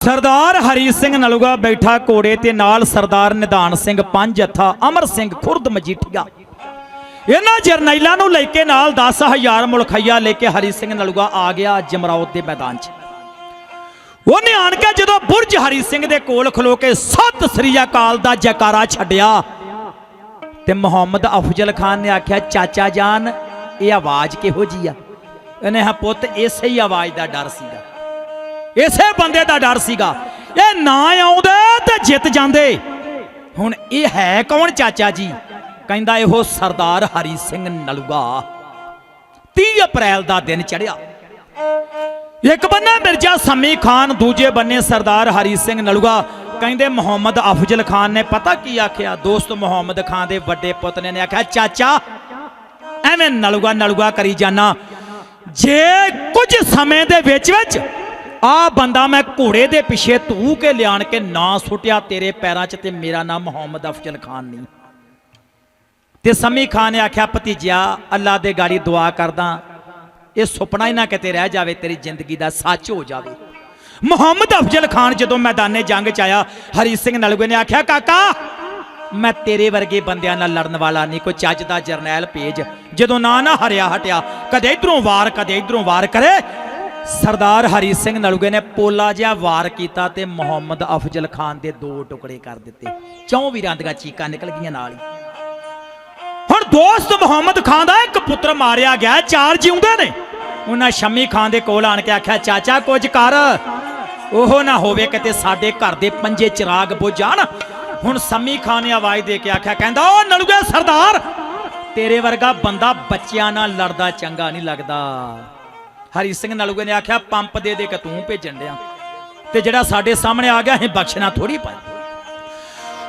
ਸਰਦਾਰ ਹਰੀ ਸਿੰਘ ਨਲੂਗਾ ਬੈਠਾ ਘੋੜੇ ਤੇ ਨਾਲ ਸਰਦਾਰ ਨਿਧਾਨ ਸਿੰਘ ਪੰਜ ਹੱਥਾ, ਅਮਰ ਸਿੰਘ ਖੁਰਦ ਮਜੀਠੀਆ। ਇਹਨਾਂ ਜਰਨੈਲਾਂ ਨੂੰ ਲੈ ਕੇ ਨਾਲ 10000 ਮੁਲਖਈਆ ਲੈ ਕੇ ਹਰੀ ਸਿੰਘ ਨਲੂਗਾ ਆ ਗਿਆ ਜਮਰੌਦ ਦੇ ਮੈਦਾਨ 'ਚ। ਉਹਨੇ ਆਣ ਕੇ ਜਦੋਂ ਬੁਰਜ ਹਰੀ ਸਿੰਘ ਦੇ ਕੋਲ ਖਲੋ ਕੇ ਸਤਿ ਸ੍ਰੀ ਅਕਾਲ ਦਾ ਜੈਕਾਰਾ ਛੱਡਿਆ ਤੇ ਮੁਹੰਮਦ ਅਫਜ਼ਲ ਖਾਨ ਨੇ ਆਖਿਆ, ਚਾਚਾ ਜਾਨ, ਇਹ ਆਵਾਜ਼ ਕਿਹੋ ਜੀ ਆ? ਇਹਨੇ ਹਾਂ ਪੁੱਤ, ਇਸੇ ਹੀ ਆਵਾਜ਼ ਦਾ ਡਰ ਸੀਗਾ। ਇਸੇ ਬੰਦੇ ਦਾ ਡਰ ਸੀਗਾ। ਇਹ ਨਾ ਆਉਂਦੇ ਤੇ ਜਿੱਤ ਜਾਂਦੇ। ਹੁਣ ਇਹ ਹੈ ਕੌਣ ਚਾਚਾ ਜੀ? ਕਹਿੰਦਾ ਇਹੋ ਸਰਦਾਰ ਹਰੀ ਸਿੰਘ ਨਲੂਗਾ 30 ਅਪ੍ਰੈਲ ਦਾ ਦਿਨ ਚੜਿਆ ਇੱਕ ਬੰਨਾ ਮਿਰਜ਼ਾ ਸਮੀ ਖਾਨ, ਦੂਜੇ ਬੰਨੇ ਸਰਦਾਰ ਹਰੀ ਸਿੰਘ ਨਲੂਗਾ ਕਹਿੰਦੇ ਮੁਹੰਮਦ ਅਫਜ਼ਲ ਖਾਨ ਨੇ ਪਤਾ ਕੀ ਆਖਿਆ? ਦੋਸਤ ਮੁਹੰਮਦ ਖਾਨ ਦੇ ਵੱਡੇ ਪੁੱਤ ਨੇ ਆਖਿਆ, ਚਾਚਾ, ਐਵੇਂ ਨਲੂਗਾ ਨਲੂਗਾ ਕਰੀ ਜਾਣਾ ਜੇ ਕੁਝ ਸਮੇਂ ਦੇ ਵਿੱਚ ਵਿੱਚ ਆ ਬੰਦਾ ਮੈਂ ਘੋੜੇ ਦੇ ਪਿੱਛੇ ਧੂ ਕੇ ਲਿਆਣ ਕੇ ਨਾ ਸੁੱਟਿਆ ਤੇਰੇ ਪੈਰਾਂ 'ਚ ਤੇ ਮੇਰਾ ਨਾਮ ਮੁਹੰਮਦ ਅਫਜ਼ਲ ਖਾਨ ਨਹੀਂ। ਤੇ ਸਮੀ ਖਾਨ ਨੇ ਆਖਿਆ, ਭਤੀਜਿਆ, ਅੱਲਾ ਦੇ ਗਾੜੀ ਦੁਆ ਕਰਦਾ, ਇਹ ਸੁਪਨਾ ਹੀ ਨਾ ਕਿਤੇ ਰਹਿ ਜਾਵੇ, ਤੇਰੀ ਜ਼ਿੰਦਗੀ ਦਾ ਸੱਚ ਹੋ ਜਾਵੇ। ਮੁਹੰਮਦ ਅਫਜ਼ਲ ਖਾਨ ਜਦੋਂ ਮੈਦਾਨੇ ਜੰਗ ਚ ਆਇਆ, ਹਰੀ ਸਿੰਘ ਨਲੂਏ ਨੇ ਆਖਿਆ, ਕਾਕਾ, ਮੈਂ ਤੇਰੇ ਵਰਗੇ ਬੰਦਿਆਂ ਨਾਲ ਲੜਨ ਵਾਲਾ ਨਹੀਂ, ਕੋਈ ਚੱਜ ਦਾ ਜਰਨੈਲ ਭੇਜ। ਜਦੋਂ ਨਾ ਨਾ ਹਰਿਆ ਹਟਿਆ, ਕਦੇ ਇਧਰੋਂ ਵਾਰ, ਕਦੇ ਇਧਰੋਂ ਵਾਰ ਕਰੇ ਸਰਦਾਰ ਹਰੀ ਸਿੰਘ ਨਲੂਏ ਨੇ ਪੋਲਾ ਜਿਹਾ ਵਾਰ ਕੀਤਾ ਤੇ ਮੁਹੰਮਦ ਅਫਜ਼ਲ ਖਾਨ ਦੇ ਦੋ ਟੁਕੜੇ ਕਰ ਦਿੱਤੇ। ਚੌਂ ਵੀਰਾਂ ਦੀਆਂ ਚੀਕਾਂ ਨਿਕਲ ਗਈਆਂ ਨਾਲ ਹੀ। ਹੁਣ ਦੋਸਤ ਮੁਹੰਮਦ ਖਾਨ ਦਾ ਇੱਕ ਪੁੱਤਰ ਮਾਰਿਆ ਗਿਆ, ਚਾਰ ਜਿਉਂਦੇ ਨੇ। ਉਹਨਾਂ ਸ਼ਮੀ ਖਾਨ ਦੇ ਕੋਲ ਆਣ ਕੇ ਆਖਿਆ, ਚਾਚਾ, ਕੁਝ ਕਰ। ਉਹ ਨਾ ਹੋਵੇ ਕਿਤੇ ਸਾਡੇ ਘਰ ਦੇ ਪੰਜੇ ਚਿਰਾਗ ਬੁਝ ਜਾਣ। ਹੁਣ ਸਮੀ ਖਾਨ ਨੇ ਆਵਾਜ਼ ਦੇ ਕੇ ਆਖਿਆ, ਕਹਿੰਦਾ ਉਹ ਨਲੂਗੇ ਸਰਦਾਰ, ਤੇਰੇ ਵਰਗਾ ਬੰਦਾ ਬੱਚਿਆਂ ਨਾਲ ਲੜਦਾ ਚੰਗਾ ਨਹੀਂ ਲੱਗਦਾ। ਹਰੀ ਸਿੰਘ ਨਲੂਗੇ ਨੇ ਆਖਿਆ, ਪੰਪ ਦੇ ਦੇ ਕੇ ਤੂੰ ਭੇਜਣ ਡਿਆ। ਤੇ ਜਿਹੜਾ ਸਾਡੇ ਸਾਹਮਣੇ ਆ ਗਿਆ ਇਹ ਬਖਸ਼ਣਾ ਥੋੜੀ ਪਾਈ।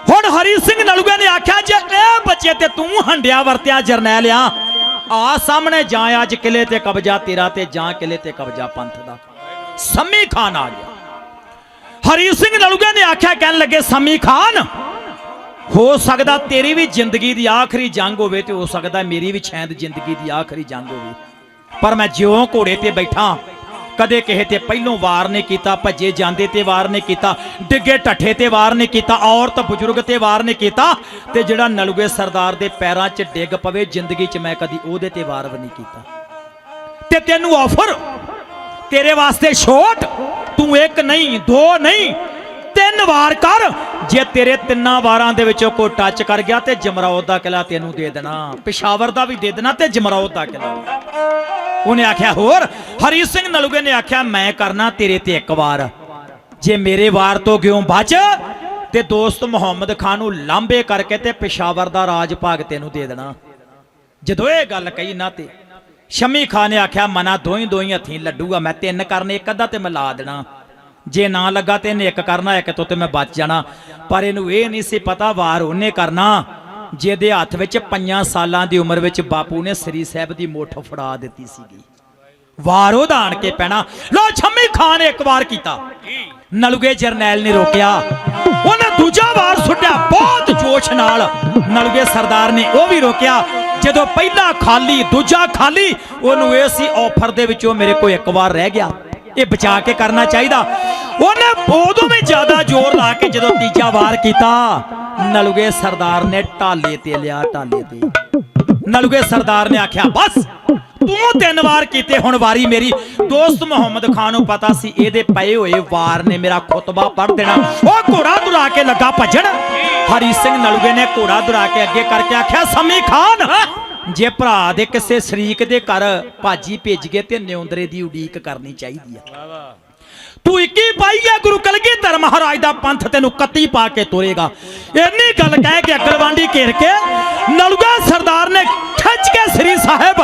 ਹੁਣ ਹਰੀ ਸਿੰਘ ਨਲੂਏ ਨੇ ਆਖਿਆ, ਜੇ ਇਹ ਬੱਚੇ ਤੇ ਤੂੰ ਹੰਡਿਆ ਵਰਤਿਆ ਜਰਨੈਲ ਆ ਆ ਸਾਹਮਣੇ ਜਾਂ ਅੱਜ ਕਿਲੇ ਤੇ ਕਬਜ਼ਾ ਤੇਰਾ ਤੇ ਜਾਂ ਕਿਲੇ ਤੇ ਕਬਜ਼ਾ ਪੰਥ ਦਾ। ਸੰਮੀ ਖਾਨ ਆ ਗਿਆ। ਹਰੀ ਸਿੰਘ ਨਲੂਗੇ ਨੇ ਆਖਿਆ, ਕਹਿਣ ਲੱਗੇ, ਸੰਮੀ ਖਾਨ, ਹੋ ਸਕਦਾ ਤੇਰੀ ਵੀ ਜ਼ਿੰਦਗੀ ਦੀ ਆਖਰੀ ਜੰਗ ਹੋਵੇ ਤੇ ਹੋ ਸਕਦਾ ਮੇਰੀ ਵੀ ਛੈਂਦ ਜ਼ਿੰਦਗੀ ਦੀ ਆਖਰੀ ਜੰਗ ਹੋਵੇ। ਪਰ ਮੈਂ ਜਿਉਂ ਘੋੜੇ ਤੇ ਬੈਠਾ ਕਦੇ ਕਿਸੇ ਤੇ ਪਹਿਲੋਂ ਵਾਰ ਨਹੀਂ ਕੀਤਾ, ਭੱਜੇ ਜਾਂਦੇ ਤੇ ਵਾਰ ਨਹੀਂ ਕੀਤਾ, ਡਿੱਗੇ ਢੱਠੇ ਤੇ ਵਾਰ ਨਹੀਂ ਕੀਤਾ, ਔਰਤ ਬਜ਼ੁਰਗ ਤੇ ਵਾਰ ਨਹੀਂ ਕੀਤਾ ਤੇ ਜਿਹੜਾ ਨਲੂਏ ਸਰਦਾਰ ਦੇ ਪੈਰਾਂ 'ਚ ਡਿੱਗ ਪਵੇ, ਜ਼ਿੰਦਗੀ 'ਚ ਮੈਂ ਕਦੀ ਉਹਦੇ ਤੇ ਵਾਰ ਵੀ ਨਹੀਂ ਕੀਤਾ। ਤੇ ਤੈਨੂੰ ਆਫਰ, ਤੇਰੇ ਵਾਸਤੇ ਛੋਟ, ਤੂੰ ਇੱਕ ਨਹੀਂ, ਦੋ ਨਹੀਂ, ਤਿੰਨ ਵਾਰ ਕਰ, ਜੇ ਤੇਰੇ ਤਿੰਨਾਂ ਵਾਰਾਂ ਦੇ ਵਿੱਚੋਂ ਕੋਈ ਟੱਚ ਕਰ ਗਿਆ ਤੇ ਜਮਰੌਦ ਦਾ ਕਿਲਾ ਤੈਨੂੰ ਦੇ ਦੇਣਾ। ਪਿਸ਼ਾਵਰ ਦਾ ਵੀ ਦੇ ਦੇਣਾ ਤੇ ਜਮਰੌਦ ਦਾ ਕਿਲਾ ਉਹਨੇ ਆਖਿਆ, ਹੋਰ, ਹਰੀ ਸਿੰਘ ਨਲੂਗੇ ਨੇ ਆਖਿਆ, ਮੈਂ ਕਰਨਾ ਤੇਰੇ ਤੇ ਇੱਕ ਵਾਰ। ਜੇ ਮੇਰੇ ਵਾਰ ਤੋਂ ਗਿਓ ਬਚ? ਤੇ ਦੋਸਤ ਮੁਹੰਮਦ ਖਾਨ ਨੂੰ ਲਾਂਬੇ ਕਰਕੇ ਤੇ ਪਿਸ਼ਾਵਰ ਦਾ ਰਾਜ ਭਾਗ ਤੈਨੂੰ ਦੇ ਦੇਣਾ। ਜਦੋਂ ਇਹ ਗੱਲ ਕਹੀ ਨਾ ਤੇ ਸ਼ਮੀ ਖਾਨ ਨੇ ਆਖਿਆ, ਮਨਾ ਦੋਈ ਦੋਈ ਹੱਥੀਂ ਲੱਡੂਗਾ ਮੈਂ ਤਿੰਨ ਕਰਨੇ, ਇੱਕ ਅੱਧਾ ਤੇ ਮੈਂ ਲਾ ਦੇਣਾ। ਜੇ ਨਾ ਲੱਗਾ ਤੇ ਇਹਨੇ ਇੱਕ ਕਰਨਾ, ਇੱਕ ਤੋਂ ਤੇ ਮੈਂ ਬਚ ਜਾਣਾ। ਪਰ ਇਹਨੂੰ ਇਹ ਨਹੀਂ ਸੀ ਪਤਾ, ਵਾਰ ਉਹਨੇ ਕਰਨਾ। ਜਿਹਦੇ ਹੱਥ ਵਿੱਚ ਪੰਜਾਂ ਸਾਲਾਂ ਦੀ ਉਮਰ ਵਿੱਚ ਬਾਪੂ ਨੇ ਸ੍ਰੀ ਸਾਹਿਬ ਦੀ ਮੁੱਠ ਫੜਾ ਦਿੱਤੀ ਸੀਗੀ। ਵਾਰ ਉਹਦਾ ਆਣ ਕੇ ਪੈਣਾ। ਲੋ ਸ਼ਮੀ ਖਾਨ ਨੇ ਇੱਕ ਵਾਰ ਕੀਤਾ। ਨਲੂਗੇ ਜਰਨੈਲ ਨੇ ਰੋਕਿਆ। ਉਹਨੇ ਦੂਜਾ ਵਾਰ ਸੁੱਟਿਆ। ਬਹੁਤ ਜੋਸ਼ ਨਾਲ ਨਲੂਗੇ ਸਰਦਾਰ ਨੇ ਉਹ ਵੀ ਰੋਕਿਆ। ਜਦੋਂ ਪਹਿਲਾ ਖਾਲੀ, ਦੂਜਾ ਖਾਲੀ, ਉਹਨੂੰ ਇਹ ਸੀ ਆਫਰ ਦੇ ਵਿੱਚੋਂ ਮੇਰੇ ਕੋਲ ਇੱਕ ਵਾਰ ਰਹਿ ਗਿਆ। ਇਹ ਬਚਾ ਕੇ ਕਰਨਾ ਚਾਹੀਦਾ। ਉਹਨੇ ਉਦੋਂ ਵੀ ਜ਼ਿਆਦਾ ਜ਼ੋਰ ਲਾ ਕੇ ਜਦੋਂ ਤੀਜਾ ਵਾਰ ਕੀਤਾ ਨਲੂਗੇ ਸਰਦਾਰ ਨੇ ਢਾਲੇ ਤੇ ਲਿਆ ਢਾਲੇ ਤੇ। ਨਲੂਗੇ ਸਰਦਾਰ ਨੇ ਆਖਿਆ, ਬਸ, ਤੂੰ ਤਿੰਨ ਵਾਰ ਕੀਤੇ, ਹੁਣ ਵਾਰੀ ਮੇਰੀ। ਦੋਸਤ ਮੁਹੰਮਦ ਖਾਨ ਨੂੰ ਪਤਾ ਸੀ, ਇਹਦੇ ਪਏ ਹੋਏ ਵਾਰ ਨੇ ਮੇਰਾ ਖੁਤਬਾ ਪੜ ਦੇਣਾ। ਉਹ ਘੋੜਾ ਦੁਰਾ ਕੇ ਲੱਗਾ ਭੱਜਣ। ਹਰੀ ਸਿੰਘ ਨਲੂਗੇ ਨੇ ਘੋੜਾ ਦੁਰਾ ਕੇ ਅੱਗੇ ਕਰਕੇ ਆਖਿਆ, ਸਮੀ ਖਾਨ, ਜੇ ਭਰਾ ਦੇ ਕਿਸੇ ਸ਼ਰੀਕ ਦੇ ਘਰ ਭਾਜੀ ਭੇਜ ਗਏ ਤੇ ਨਿਉਂਦਰੇ ਦੀ ਉਡੀਕ ਕਰਨੀ ਚਾਹੀਦੀ ਆ। ਤੂੰ 21 ਪਾਈ ਆ ਗੁਰੂ ਕਲਗੀਧਰ ਮਹਾਰਾਜ ਦਾ ਪੰਥ ਤੈਨੂੰ ਕੱਤੀ ਪਾ ਕੇ ਤੋਰੇਗਾ। ਇੰਨੀ ਗੱਲ ਕਹਿ ਕੇ ਅਕਲਵਾਂਡੀ ਘੇਰ ਕੇ ਨਲੂਗਾ ਸਰਦਾਰ ਨੇ ਖਿੱਚ ਕੇ ਸ੍ਰੀ ਸਾਹਿਬ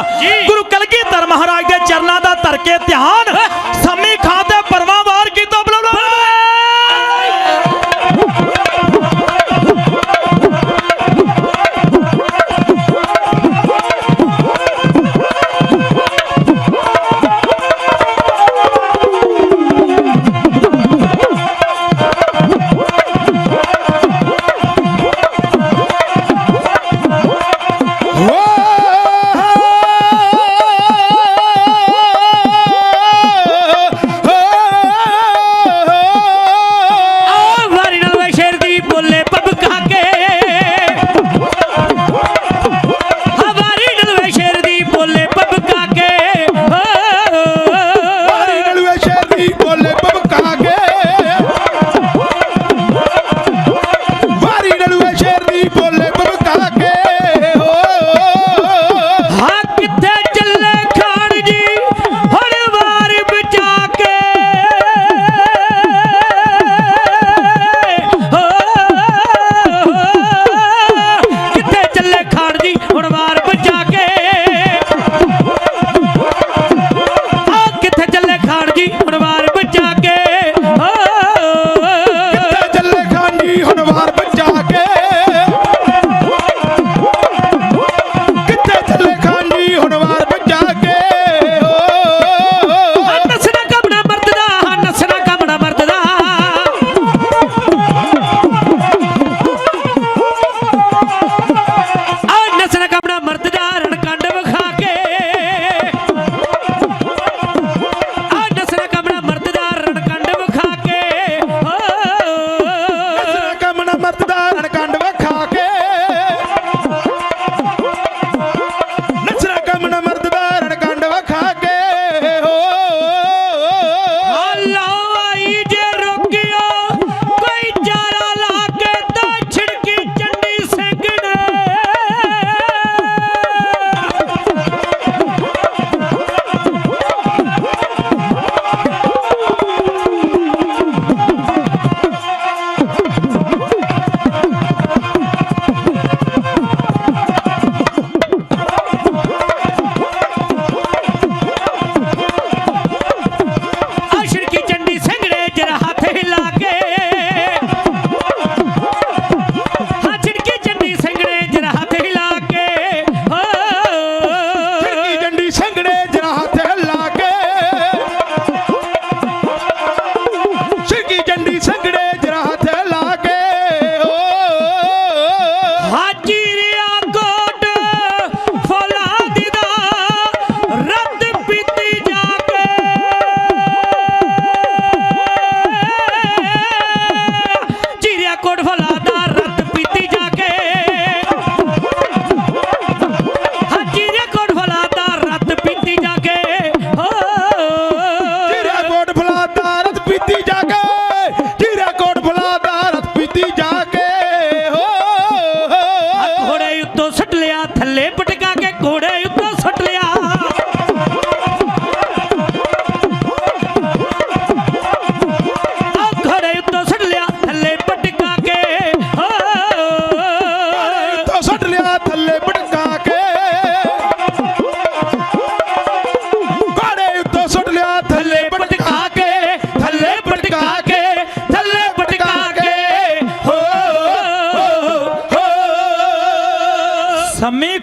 ਗੁਰੂ ਕਲਗੀਧਰ ਮਹਾਰਾਜ ਦੇ ਚਰਨਾਂ ਦਾ ਧਰ ਕੇ ਧਿਆਨ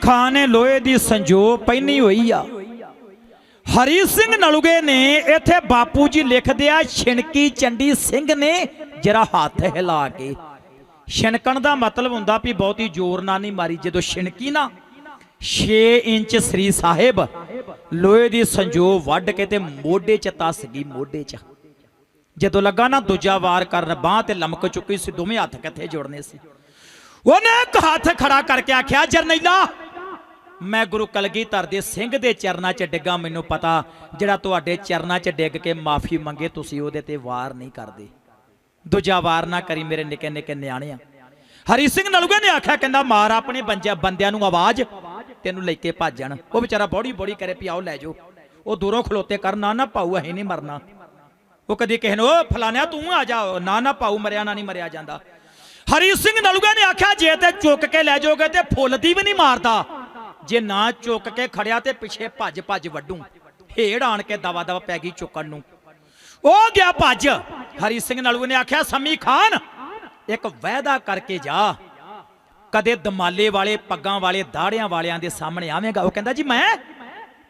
ਖਾਨ ਨੇ ਲੋਹੇ ਦੀ ਸੰਜੋ ਪਹਿਨੀ ਹੋਈ ਆ। ਹਰੀ ਸਿੰਘ ਨਲੂਗੇ ਨੇ ਇੱਥੇ ਬਾਪੂ ਜੀ ਲਿਖਦੇ ਆ ਛਿਣਕੀ ਚੰਡੀ ਸਿੰਘ ਨੇ ਜਰਾ ਹੱਥ ਹਿਲਾ ਕੇ। ਛਿਣਕਣ ਦਾ ਮਤਲਬ ਹੁੰਦਾ ਵੀ ਬਹੁਤੀ ਜ਼ੋਰ ਨਾਲ ਨਹੀਂ ਮਾਰੀ, ਜਦੋਂ ਛਿਣਕੀ ਨਾ 6 ਇੰਚ ਸ੍ਰੀ ਸਾਹਿਬ ਲੋਹੇ ਦੀ ਸੰਜੋ ਵੱਢ ਕੇ ਤੇ ਮੋਢੇ 'ਚ ਤਸ ਗਈ, ਮੋਢੇ 'ਚ। ਜਦੋਂ ਲੱਗਾ ਨਾ ਦੂਜਾ ਵਾਰ ਕਰਨ ਬਾਹ ਤੇ ਲਮਕ ਚੁੱਕੀ ਸੀ, ਦੋਵੇਂ ਹੱਥ ਕਿੱਥੇ ਜੋੜਨੇ ਸੀ। ਉਹਨੇ ਇੱਕ ਹੱਥ ਖੜਾ ਕਰਕੇ ਆਖਿਆ, ਜਰਨੈਲਾ ਮੈਂ ਗੁਰੂ ਕਲਗੀਧਰ ਦੇ ਸਿੰਘ ਦੇ ਚਰਨਾਂ 'ਚ ਡਿੱਗਾ, ਮੈਨੂੰ ਪਤਾ ਜਿਹੜਾ ਤੁਹਾਡੇ ਚਰਨਾਂ 'ਚ ਡਿੱਗ ਕੇ ਮਾਫੀ ਮੰਗੇ, ਤੁਸੀਂ ਉਹਦੇ ਤੇ ਵਾਰ ਨਹੀਂ ਕਰਦੇ। ਦੂਜਾ ਵਾਰ ਨਾ ਕਰੀ ਮੇਰੇ ਨਿੱਕੇ ਨਿੱਕੇ ਨਿਆਣਿਆਂ। ਹਰੀ ਸਿੰਘ ਨਲੂਗੇ ਨੇ ਆਖਿਆ, ਕਹਿੰਦਾ, ਮਾਰ ਆਪਣੇ ਬੰਜਿਆ ਬੰਦਿਆਂ ਨੂੰ ਆਵਾਜ਼, ਤੈਨੂੰ ਲੈ ਕੇ ਭੱਜਣ। ਉਹ ਵਿਚਾਰਾ ਬੋੜੀ ਬੋੜੀ ਕਰੇ ਪਿਆਓ ਲੈ ਜਾਓ। ਉਹ ਦੂਰੋਂ ਖਲੋਤੇ ਕਰ, ਨਾ ਨਾ ਪਾਉ ਅਸੀਂ ਨਹੀਂ ਮਰਨਾ। ਉਹ ਕਦੀ ਕਿਸੇ ਨੂੰ ਉਹ ਫਲਾਣਿਆ, ਤੂੰ ਆ ਜਾ ਨਾ ਨਾ ਪਾਉ ਮਰਿਆ ਨਾ ਨਹੀਂ ਮਰਿਆ ਜਾਂਦਾ। ਹਰੀ ਸਿੰਘ ਨਲੂਗਾ ਨੇ ਆਖਿਆ, ਜੇ ਤੇ ਚੁੱਕ ਕੇ ਲੈ ਜਾਓਗੇ ਤੇ ਫੁੱਲ ਦੀ ਵੀ ਨਹੀਂ ਮਾਰਦਾ। ਜੇ ਨਾ ਚੁੱਕ ਕੇ ਖੜਿਆ ਤੇ ਪਿੱਛੇ ਭੱਜ ਭੱਜ ਵੱਡੂ। ਹੇੜ ਆਣ ਕੇ ਦਵਾ ਦਵਾ ਪੈ ਗਈ ਚੁੱਕਣ ਨੂੰ। ਉਹ ਗਿਆ ਭੱਜ। ਹਰੀ ਸਿੰਘ ਨਲੂ ਨੇ ਆਖਿਆ, ਸਮੀ ਖਾਨ, ਇੱਕ ਵਾਅਦਾ ਕਰਕੇ ਜਾ। ਕਦੇ ਦਮਾਲੇ ਵਾਲੇ, ਪੱਗਾਂ ਵਾਲੇ, ਦਾੜਿਆਂ ਵਾਲਿਆਂ ਦੇ ਸਾਹਮਣੇ ਆਵੇਂਗਾ। ਉਹ ਕਹਿੰਦਾ, ਜੀ ਮੈਂ?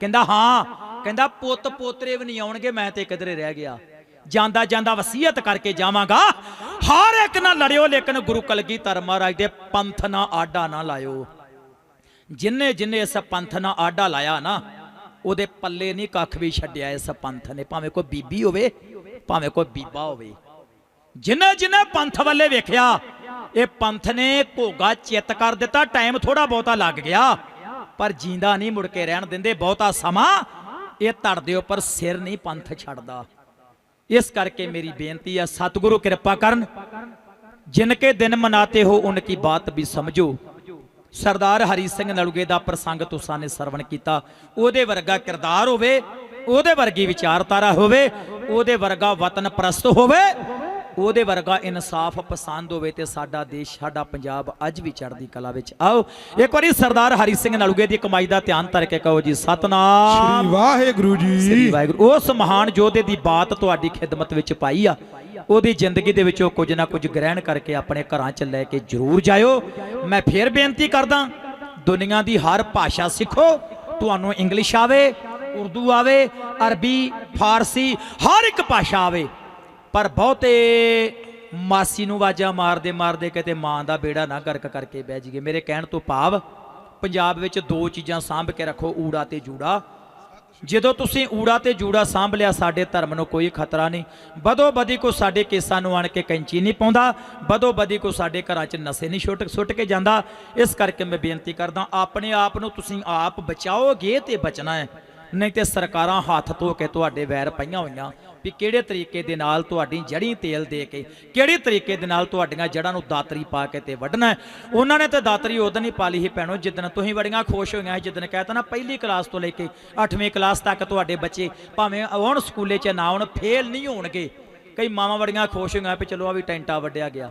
ਕਹਿੰਦਾ, ਹਾਂ। ਕਹਿੰਦਾ, ਪੁੱਤ ਪੋਤਰੇ ਵੀ ਨਹੀਂ ਆਉਣਗੇ, ਮੈਂ ਤੇ ਕਿਧਰੇ ਰਹਿ ਗਿਆ। ਜਾਂਦਾ ਜਾਂਦਾ ਵਸੀਅਤ ਕਰਕੇ ਜਾਵਾਂਗਾ। ਹਰ ਇੱਕ ਨਾਲ ਲੜਿਓ, ਲੇਕਿਨ ਗੁਰੂ ਕਲਗੀਧਰ ਮਹਾਰਾਜ ਦੇ ਪੰਥ ਨਾਲ ਆਡਾ ਨਾ ਲਾਇਓ। ਜਿੰਨੇ ਜਿੰਨੇ ਇਸ ਪੰਥ ਨਾਲ ਆਡਾ ਲਾਇਆ ਨਾ, ਉਹਦੇ ਪੱਲੇ ਨਹੀਂ ਕੱਖ ਵੀ ਛੱਡਿਆ ਇਸ ਪੰਥ ਨੇ। ਭਾਵੇਂ ਕੋਈ ਬੀਬੀ ਹੋਵੇ, ਭਾਵੇਂ ਕੋਈ ਬੀਬਾ ਹੋਵੇ। ਜਿੰਨੇ ਜਿੰਨੇ ਪੰਥ ਵੱਲੇ ਵੇਖਿਆ, ਇਹ ਪੰਥ ਨੇ ਘੋਗਾ ਚਿੱਤ ਕਰ ਦਿੱਤਾ, ਟਾਈਮ ਥੋੜਾ ਬਹੁਤਾ ਲੱਗ ਗਿਆ, ਪਰ ਜਿੰਦਾ ਨਹੀਂ ਮੁੜ ਕੇ ਰਹਿਣ ਦਿੰਦੇ, ਬਹੁਤਾ ਸਮਾਂ ਇਹ ਧੜ ਦੇ ਉੱਪਰ ਸਿਰ ਨਹੀਂ ਪੰਥ ਛੱਡਦਾ। ਇਸ ਕਰਕੇ ਮੇਰੀ ਬੇਨਤੀ ਹੈ ਸਤਿਗੁਰੂ ਕਿਰਪਾ ਕਰਨ ਜਿਨਕੇ ਦਿਨ ਮਨਾਤੇ ਹੋ ਉਨਕੀ ਬਾਤ ਵੀ ਸਮਝੋ। ਸਰਦਾਰ ਹਰੀ ਸਿੰਘ ਨਲੂਗੇ ਦਾ ਪ੍ਰਸੰਗ ਤੁਸਾਂ ਨੇ ਸਰਵਣ ਕੀਤਾ। ਉਹਦੇ ਵਰਗਾ ਕਿਰਦਾਰ ਹੋਵੇ, ਉਹਦੇ ਵਰਗੀ ਵਿਚਾਰਧਾਰਾ ਹੋਵੇ, ਉਹਦੇ ਵਰਗਾ ਵਤਨ ਪ੍ਰਸਤ ਹੋਵੇ ਉਹਦੇ ਵਰਗਾ ਇਨਸਾਫ ਪਸੰਦ ਹੋਵੇ ਤੇ ਸਾਡਾ ਦੇਸ਼ ਸਾਡਾ ਪੰਜਾਬ ਅੱਜ ਵੀ ਚੜ੍ਹਦੀ ਕਲਾ ਵਿੱਚ। ਆਓ ਇੱਕ ਵਾਰੀ ਸਰਦਾਰ ਹਰੀ ਸਿੰਘ ਨਲੂਗੇ ਦੀ ਕਮਾਈ ਦਾ ਧਿਆਨ ਧਰ ਕੇ ਕਹੋ ਜੀ ਸਤਨਾਮ। ਸ੍ਰੀ ਵਾਹਿਗੁਰੂ ਸ੍ਰੀ ਜੀ ਵਾਹਿਗੁਰੂ। ਉਸ ਮਹਾਨ ਯੋਧੇ ਦੀ ਬਾਤ ਤੁਹਾਡੀ ਖਿਦਮਤ ਵਿੱਚ ਪਾਈ ਆ। ਉਹਦੀ ਜ਼ਿੰਦਗੀ ਦੇ ਵਿੱਚੋਂ ਕੁਝ ਨਾ ਕੁਝ ਗ੍ਰਹਿਣ ਕਰਕੇ ਆਪਣੇ ਘਰਾਂ 'ਚ ਲੈ ਕੇ ਜ਼ਰੂਰ ਜਾਇਓ। ਮੈਂ ਫੇਰ ਬੇਨਤੀ ਕਰਦਾ ਦੁਨੀਆ ਦੀ ਹਰ ਭਾਸ਼ਾ ਸਿੱਖੋ ਤੁਹਾਨੂੰ ਇੰਗਲਿਸ਼ ਆਵੇ ਉਰਦੂ ਆਵੇ ਅਰਬੀ ਫਾਰਸੀ ਹਰ ਇੱਕ ਭਾਸ਼ਾ ਆਵੇ। ਪਰ ਬਹੁਤੇ ਮਾਸੀ ਨੂੰ ਵਾਜਾ ਮਾਰਦੇ ਮਾਰਦੇ ਕਿਤੇ ਮਾਂ ਦਾ ਬੇੜਾ ਨਾ ਗਰਕ ਕਰਕੇ ਬਹਿ ਜਾਈਏ। ਮੇਰੇ ਕਹਿਣ ਤੋਂ ਭਾਵ ਪੰਜਾਬ ਵਿੱਚ ਦੋ ਚੀਜ਼ਾਂ ਸਾਂਭ ਕੇ ਰੱਖੋ, ਊੜਾ ਤੇ ਜੂੜਾ। ਜਦੋਂ ਤੁਸੀਂ ਊੜਾ ਤੇ ਜੂੜਾ ਸਾਂਭ ਲਿਆ, ਸਾਡੇ ਧਰਮ ਨੂੰ ਕੋਈ ਖਤਰਾ ਨਹੀਂ। ਬਦੋ ਬਦੀ ਕੋ ਸਾਡੇ ਕੇਸਾਂ ਨੂੰ ਆਣ ਕੇ ਕੈਂਚੀ ਨਹੀਂ ਪਾਉਂਦਾ, ਬਦੋ ਬਦੀ ਕੋ ਸਾਡੇ ਘਰਾਂ 'ਚ ਨਸ਼ੇ ਨਹੀਂ ਛੁੱਟ ਸੁੱਟ ਕੇ ਜਾਂਦਾ। ਇਸ ਕਰਕੇ ਮੈਂ ਬੇਨਤੀ ਕਰਦਾ, ਆਪਣੇ ਆਪ ਨੂੰ ਤੁਸੀਂ ਆਪ ਬਚਾਓਗੇ ਤੇ ਬਚਣਾ ਹੈ। ਨਹੀਂ ਤੇ ਸਰਕਾਰਾਂ ਹੱਥ ਧੋ ਕੇ ਤੁਹਾਡੇ ਵੈਰ ਪਈਆਂ ਹੋਈਆਂ। ਵੀ ਕਿਹੜੇ ਤਰੀਕੇ ਦੇ ਨਾਲ ਤੁਹਾਡੀ ਜੜੀ ਤੇਲ ਦੇ ਕੇ, ਕਿਹੜੇ ਤਰੀਕੇ ਦੇ ਨਾਲ ਤੁਹਾਡੀਆਂ ਜੜਾਂ ਨੂੰ ਦਾਤਰੀ ਪਾ ਕੇ ਤੇ ਵੱਢਣਾ ਉਹਨਾਂ ਨੇ ਤੇ ਦਾਤਰੀ ਉਦੋਂ ਹੀ ਪਾ ਲਈ ਸੀ ਭੈਣੋ, ਜਿੱਦਣ ਤੁਸੀਂ ਬੜੀਆਂ ਖੁਸ਼ ਹੋਈਆਂ ਸੀ, ਜਿੱਦਣ ਕਹਿਤਾ ਨਾ ਪਹਿਲੀ ਕਲਾਸ ਤੋਂ ਲੈ ਕੇ 8ਵੀਂ ਕਲਾਸ ਤੱਕ ਤੁਹਾਡੇ ਬੱਚੇ ਭਾਵੇਂ ਆਉਣ ਸਕੂਲੇ 'ਚ ਨਾ ਆਉਣ, ਫੇਲ ਨਹੀਂ ਹੋਣਗੇ। ਕਈ ਮਾਵਾਂ ਬੜੀਆਂ ਖੁਸ਼ ਹੋਈਆਂ ਵੀ ਚਲੋ ਆ ਵੀ ਟੈਂਟਾ ਵੱਢਿਆ ਗਿਆ।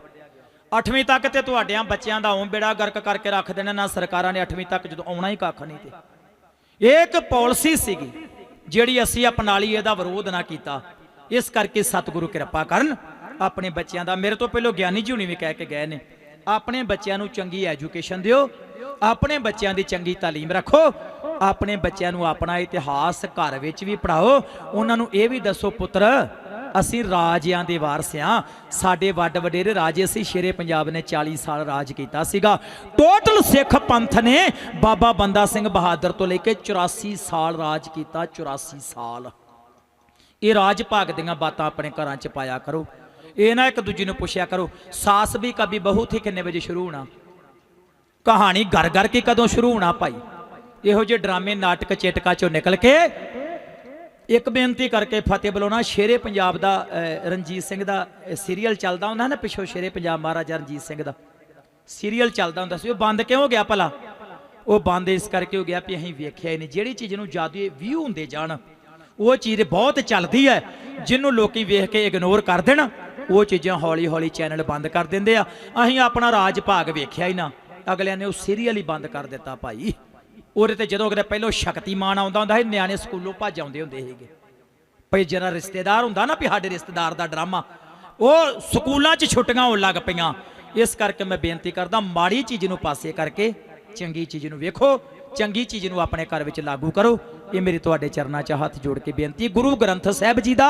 8ਵੀਂ ਤੱਕ ਤੇ ਤੁਹਾਡਿਆਂ ਬੱਚਿਆਂ ਦਾ ਓਂ ਬੇੜਾ ਗਰਕ ਕਰਕੇ ਰੱਖ ਦੇਣਾ, ਨਾ ਸਰਕਾਰਾਂ ਨੇ 8ਵੀਂ ਤੱਕ ਜਦੋਂ ਆਉਣਾ ਹੀ ਕੱਖ ਨਹੀਂ ਤੇ। ਇਹ ਇੱਕ ਪਾਲਿਸੀ ਸੀਗੀ, ਜਿਹੜੀ ਅਸੀਂ ਅਪਣਾ ਲਈ ਇਹਦਾ ਵਿਰੋਧ ਨਾ ਕੀਤਾ। ਇਸ ਕਰਕੇ ਸਤਿਗੁਰੂ ਕਿਰਪਾ ਕਰਨ, ਆਪਣੇ ਬੱਚਿਆਂ ਦਾ ਮੇਰੇ ਤੋਂ ਪਹਿਲਾਂ ਗਿਆਨੀ ਜੀ ਹੁਣੀ ਵੀ ਕਹਿ ਕੇ ਗਏ ਨੇ, ਆਪਣੇ ਬੱਚਿਆਂ ਨੂੰ ਚੰਗੀ ਐਜੂਕੇਸ਼ਨ ਦਿਓ, ਆਪਣੇ ਬੱਚਿਆਂ ਦੀ ਚੰਗੀ ਤਾਲੀਮ ਰੱਖੋ, ਆਪਣੇ ਬੱਚਿਆਂ ਨੂੰ ਆਪਣਾ ਇਤਿਹਾਸ ਘਰ ਵਿੱਚ ਵੀ ਪੜਾਓ ਉਹਨਾਂ ਨੂੰ ਇਹ ਵੀ ਦੱਸੋ ਪੁੱਤਰ, ਅਸੀਂ ਰਾਜਿਆਂ ਦੇ ਵਾਰਸ ਹਾਂ, ਸਾਡੇ ਵੱਡ ਵਡੇਰੇ ਰਾਜੇ ਸੀ, ਸ਼ੇਰੇ ਪੰਜਾਬ ਨੇ 40 ਸਾਲ ਰਾਜ ਕੀਤਾ ਸੀਗਾ ਟੋਟਲ ਸਿੱਖ ਪੰਥ ਨੇ ਬਾਬਾ ਬੰਦਾ ਸਿੰਘ ਬਹਾਦਰ ਤੋਂ ਲੈ ਕੇ 84 ਸਾਲ ਰਾਜ ਕੀਤਾ 84 ਸਾਲ। ਇਹ ਰਾਜ ਭਾਗ ਦੀਆਂ ਬਾਤਾਂ ਆਪਣੇ ਘਰਾਂ 'ਚ ਪਾਇਆ ਕਰੋ। ਇਹ ਨਾ ਇੱਕ ਦੂਜੇ ਨੂੰ ਪੁੱਛਿਆ ਕਰੋ, ਸਾਸ ਵੀ ਕभी ਬਹੂ ਥੀ ਕਿੰਨੇ ਵਜੇ ਸ਼ੁਰੂ ਹੋਣਾ? ਕਹਾਣੀ ਘਰ ਘਰ ਕੇ ਕਦੋਂ ਸ਼ੁਰੂ ਹੋਣਾ ਭਾਈ? ਇਹੋ ਜਿਹੇ ਡਰਾਮੇ ਨਾਟਕ ਚੇਟਕਾ ਚੋਂ ਨਿਕਲ ਕੇ ਇੱਕ ਬੇਨਤੀ ਕਰਕੇ ਫਤਿਹ ਬੁਲਾਉਣਾ, ਸ਼ੇਰੇ ਪੰਜਾਬ ਦਾ ਰਣਜੀਤ ਸਿੰਘ ਦਾ ਸੀਰੀਅਲ ਚੱਲਦਾ ਹੁੰਦਾ ਨਾ ਪਿੱਛੋਂ ਸ਼ੇਰੇ ਪੰਜਾਬ ਮਹਾਰਾਜਾ ਰਣਜੀਤ ਸਿੰਘ ਦਾ। ਸੀਰੀਅਲ ਚੱਲਦਾ ਹੁੰਦਾ ਸੀ, ਉਹ ਬੰਦ ਕਿਉਂ ਹੋ ਗਿਆ ਭਲਾ? ਉਹ ਬੰਦ ਇਸ ਕਰਕੇ ਹੋ ਗਿਆ ਵੀ ਅਸੀਂ ਵੇਖਿਆ ਹੀ ਨਹੀਂ। ਜਿਹੜੀ ਚੀਜ਼ ਨੂੰ ਜ਼ਿਆਦਾ ਵਿਊ ਹੁੰਦੇ ਜਾਣ ਉਹ ਚੀਜ਼ ਬਹੁਤ ਚੱਲਦੀ ਹੈ, ਜਿਹਨੂੰ ਲੋਕੀ ਵੇਖ ਕੇ ਇਗਨੋਰ ਕਰ ਦੇਣ। ਉਹ ਚੀਜ਼ਾਂ ਹੌਲੀ ਹੌਲੀ ਚੈਨਲ ਬੰਦ ਕਰ ਦਿੰਦੇ ਆ। ਅਸੀਂ ਆਪਣਾ ਰਾਜ ਭਾਗ ਵੇਖਿਆ ਹੀ ਨਾ। ਅਗਲਿਆਂ ਨੇ ਉਹ ਸੀਰੀਅਲ ਹੀ ਬੰਦ ਕਰ ਦਿੱਤਾ ਭਾਈ। ਉਹਦੇ ਤੇ ਜਦੋਂ ਅਗਲੇ ਪਹਿਲੋਂ ਸ਼ਕਤੀਮਾਨ ਆਉਂਦਾ ਹੁੰਦਾ ਸੀ, ਨਿਆਣੇ ਸਕੂਲੋਂ ਭੱਜ ਆਉਂਦੇ ਹੁੰਦੇ ਸੀਗੇ। ਭਈ ਜਿਹੜਾ ਰਿਸ਼ਤੇਦਾਰ ਹੁੰਦਾ ਨਾ ਵੀ ਸਾਡੇ ਰਿਸ਼ਤੇਦਾਰ ਦਾ ਡਰਾਮਾ, ਉਹ ਸਕੂਲਾਂ 'ਚ ਛੁੱਟੀਆਂ ਹੋਣ ਲੱਗ ਪਈਆਂ। ਇਸ ਕਰਕੇ ਮੈਂ ਬੇਨਤੀ ਕਰਦਾ, ਮਾੜੀ ਚੀਜ਼ ਨੂੰ ਪਾਸੇ ਕਰਕੇ ਚੰਗੀ ਚੀਜ਼ ਨੂੰ ਵੇਖੋ। ਚੰਗੀ ਚੀਜ਼ ਨੂੰ ਆਪਣੇ ਘਰ ਵਿੱਚ ਲਾਗੂ ਕਰੋ। ਇਹ ਮੇਰੀ ਤੁਹਾਡੇ ਚਰਨਾਂ 'ਚ ਹੱਥ ਜੋੜ ਕੇ ਬੇਨਤੀ ਗੁਰੂ ਗ੍ਰੰਥ ਸਾਹਿਬ ਜੀ ਦਾ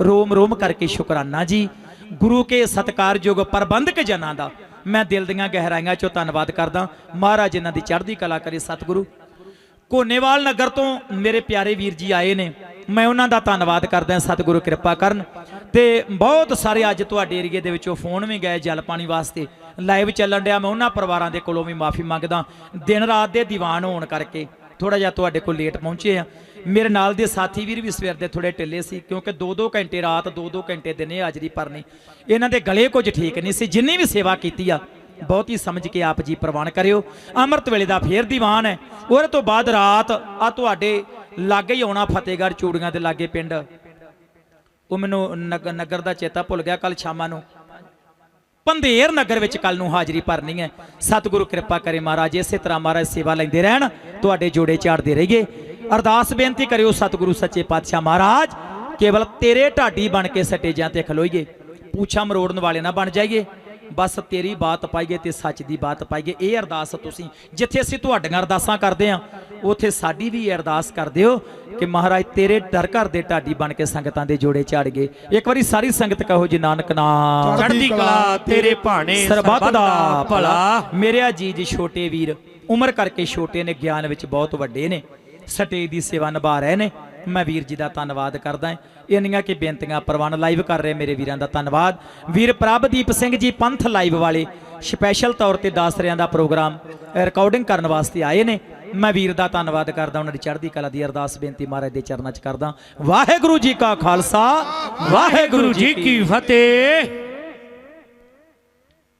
ਰੋਮ ਰੋਮ ਕਰਕੇ ਸ਼ੁਕਰਾਨਾ ਜੀ। ਗੁਰੂ ਕੇ ਸਤਕਾਰਯੋਗ ਪ੍ਰਬੰਧਕ ਜਨਾਂ ਦਾ ਮੈਂ ਦਿਲ ਦੀਆਂ ਗਹਿਰਾਈਆਂ 'ਚੋਂ ਧੰਨਵਾਦ ਕਰਦਾ। ਮਹਾਰਾਜ ਇਹਨਾਂ ਦੀ ਚੜ੍ਹਦੀ ਕਲਾ ਕਰੇ ਸਤਿਗੁਰੂ। ਕੋਨੇਵਾਲ ਨਗਰ ਤੋਂ ਮੇਰੇ ਪਿਆਰੇ ਵੀਰ ਜੀ ਆਏ ਨੇ। ਮੈਂ ਉਹਨਾਂ ਦਾ ਧੰਨਵਾਦ ਕਰਦਾ ਸਤਿਗੁਰੂ ਕਿਰਪਾ ਕਰਨ। ਤੇ ਬਹੁਤ ਸਾਰੇ ਅੱਜ ਤੁਹਾਡੇ ਏਰੀਏ ਦੇ ਵਿੱਚੋਂ ਫੋਨ ਵੀ ਗਏ ਜਲ ਪਾਣੀ ਵਾਸਤੇ। ਲਾਈਵ ਚੱਲਣ ਡਿਆ। ਮੈਂ ਉਹਨਾਂ ਪਰਿਵਾਰਾਂ ਦੇ ਕੋਲੋਂ ਵੀ ਮਾਫੀ ਮੰਗਦਾ ਦਿਨ ਰਾਤ ਦੇ ਦੀਵਾਨ ਹੋਣ ਕਰਕੇ ਥੋੜਾ ਜਿਹਾ ਤੁਹਾਡੇ ਕੋਲ ਲੇਟ ਪਹੁੰਚੇ ਆ ਮੇਰੇ ਨਾਲ ਦੇ ਸਾਥੀ ਵੀਰ ਵੀ ਸਵੇਰ ਦੇ ਥੋੜੇ ਟਿੱਲੇ ਸੀ, ਕਿਉਂਕਿ 2-2 ਘੰਟੇ ਰਾਤ 2-2 ਘੰਟੇ ਦਿਨੇ ਹਾਜ਼ਰੀ ਭਰਨੀ। ਇਹਨਾਂ ਦੇ ਗਲੇ ਕੁਝ ਠੀਕ ਨਹੀਂ ਸੀ। ਜਿੰਨੀ ਵੀ ਸੇਵਾ ਕੀਤੀ ਆ ਬਹੁਤੀ ਸਮਝ ਕੇ ਆਪ ਜੀ ਪ੍ਰਵਾਨ ਕਰਿਓ। ਅੰਮ੍ਰਿਤ ਵੇਲੇ ਦਾ ਫੇਰ ਦੀਵਾਨ ਹੈ। ਉਹਦੇ ਤੋਂ ਬਾਅਦ ਰਾਤ ਆ ਤੁਹਾਡੇ ਲਾਗੇ ਹੀ ਆਉਣਾ ਫਤਿਹਗੜ੍ਹ ਚੂੜੀਆਂ ਦੇ ਲਾਗੇ ਪਿੰਡ। ਉਹ ਮੈਨੂੰ ਨਗ- ਨਗਰ ਦਾ ਚੇਤਾ ਭੁੱਲ ਗਿਆ ਕੱਲ ਸ਼ਾਮਾਂ ਨੂੰ। ਪੰਧੇਰ ਨਗਰ ਵਿੱਚ ਕੱਲ ਨੂੰ ਹਾਜ਼ਰੀ ਭਰਨੀ ਹੈ। ਸਤਿਗੁਰੂ ਕਿਰਪਾ ਕਰੇ ਮਹਾਰਾਜ, ਇਸੇ ਤਰ੍ਹਾਂ ਮਹਾਰਾਜ ਸੇਵਾ ਲੈਂਦੇ ਰਹਿਣ, ਤੁਹਾਡੇ ਜੋੜੇ ਝਾੜਦੇ ਰਹੀਏ। ਅਰਦਾਸ ਬੇਨਤੀ ਕਰਿਓ ਸਤਿਗੁਰੂ ਸੱਚੇ ਪਾਤਸ਼ਾਹ ਮਹਾਰਾਜ, ਕੇਵਲ ਤੇਰੇ ਢਾਡੀ ਬਣ ਕੇ ਸਟੇਜਾਂ ਤੇ ਖਲੋਈਏ। ਪੂਛਾ ਮਰੋੜਨ ਵਾਲੇ ਨਾ ਬਣ ਜਾਈਏ। ਬਸ ਤੇਰੀ ਬਾਤ ਪਾਈਏ ਤੇ ਸੱਚ ਦੀ ਬਾਤ ਪਾਈਏ। ਇਹ ਅਰਦਾਸ ਤੁਸੀਂ ਜਿੱਥੇ ਅਸੀਂ ਤੁਹਾਡੀਆਂ ਅਰਦਾਸਾਂ ਕਰਦੇ ਆ ਉਥੇ ਸਾਡੀ ਵੀ ਅਰਦਾਸ ਕਰ ਦਿਓ ਕਿ ਮਹਾਰਾਜ ਤੇਰੇ ਦਰ ਘਰ ਦੇ ਢਾਡੀ ਬਣ ਕੇ ਸੰਗਤਾਂ ਦੇ ਜੋੜੇ ਝਾੜ ਗਏ। ਇੱਕ ਵਾਰੀ ਸਾਰੀ ਸੰਗਤ ਕਹੋ ਜੀ ਨਾਨਕ ਨਾਮ। ਚੜ੍ਹਦੀ ਕਲਾ ਤੇਰੇ ਭਾਣੇ ਸਰਬੱਤ ਦਾ ਭਲਾ। ਮੇਰੇ ਅਜੀਜ ਛੋਟੇ ਵੀਰ ਉਮਰ ਕਰਕੇ ਛੋਟੇ ਨੇ ਗਿਆਨ ਵਿੱਚ ਬਹੁਤ ਵੱਡੇ ਨੇ। ਸਟੇਜ ਦੀ ਸੇਵਾ ਨਿਭਾ ਰਹੇ ਨੇ। ਮੈਂ ਵੀਰ ਜੀ ਦਾ ਧੰਨਵਾਦ ਕਰਦਾ ਇੰਨੀਆਂ ਕਿ ਬੇਨਤੀਆਂ ਪ੍ਰਵਾਨ ਲਾਈਵ ਕਰ ਰਹੇ ਮੇਰੇ ਵੀਰਾਂ ਦਾ ਧੰਨਵਾਦ। ਵੀਰ ਪ੍ਰਭਦੀਪ ਸਿੰਘ ਜੀ ਪੰਥ ਲਾਈਵ ਵਾਲੇ ਸਪੈਸ਼ਲ ਤੌਰ ਤੇ ਦਾਸਰਿਆਂ ਦਾ ਪ੍ਰੋਗਰਾਮ ਰਿਕਾਰਡਿੰਗ ਕਰਨ ਵਾਸਤੇ ਆਏ ਨੇ। ਮੈਂ ਵੀਰ ਦਾ ਧੰਨਵਾਦ ਕਰਦਾ ਉਹਨਾਂ ਦੀ ਚੜ੍ਹਦੀ ਕਲਾ ਦੀ ਅਰਦਾਸ ਬੇਨਤੀ ਮਹਾਰਾਜ ਦੇ ਚਰਨਾਂ 'ਚ ਕਰਦਾ ਵਾਹਿਗੁਰੂ ਜੀ ਕਾ ਖਾਲਸਾ। ਵਾਹਿਗੁਰੂ ਜੀ ਕੀ ਫਤਿਹ।